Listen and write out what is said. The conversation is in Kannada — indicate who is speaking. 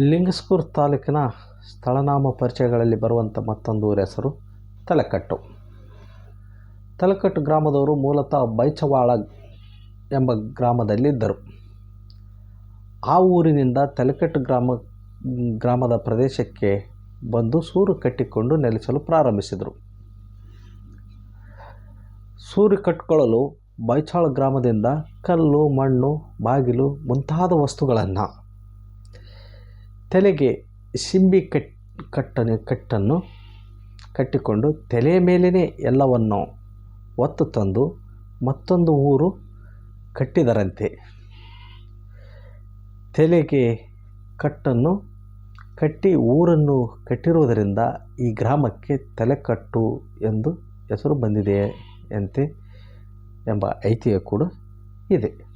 Speaker 1: ಲಿಂಗಸ್ಕೂರು ತಾಲೂಕಿನ ಸ್ಥಳನಾಮ ಪರಿಚಯಗಳಲ್ಲಿ ಬರುವಂಥ ಮತ್ತೊಂದು ಊರ ಹೆಸರು ತಲೆಕಟ್ಟು. ತಲೆಕಟ್ಟು ಗ್ರಾಮದವರು ಮೂಲತಃ ಬೈಚವಾಳ ಎಂಬ ಗ್ರಾಮದಲ್ಲಿದ್ದರು. ಆ ಊರಿನಿಂದ ತಲೆಕಟ್ಟು ಗ್ರಾಮ, ಗ್ರಾಮದ ಪ್ರದೇಶಕ್ಕೆ ಬಂದು ಸೂರು ಕಟ್ಟಿಕೊಂಡು ನೆಲೆಸಲು ಪ್ರಾರಂಭಿಸಿದರು. ಸೂರು ಕಟ್ಟಿಕೊಳ್ಳಲು ಬೈಚಾಳ ಗ್ರಾಮದಿಂದ ಕಲ್ಲು, ಮಣ್ಣು, ಬಾಗಿಲು ಮುಂತಾದ ವಸ್ತುಗಳನ್ನು ತಲೆಗೆ ಸಿಂಬಿ ಕಟ್, ಕಟ್ಟನೆ, ಕಟ್ಟನ್ನು ಕಟ್ಟಿಕೊಂಡು ತಲೆಯ ಮೇಲೇ ಎಲ್ಲವನ್ನು ಒತ್ತು ತಂದು ಮತ್ತೊಂದು ಊರು ಕಟ್ಟಿದರಂತೆ. ತಲೆಗೆ ಕಟ್ಟನ್ನು ಕಟ್ಟಿ ಊರನ್ನು ಕಟ್ಟಿರುವುದರಿಂದ ಈ ಗ್ರಾಮಕ್ಕೆ ತಲೆಕಟ್ಟು ಎಂದು ಹೆಸರು ಬಂದಿದೆ ಅಂತೆ ಎಂಬ ಐತಿಹ್ಯ ಕೂಡ ಇದೆ.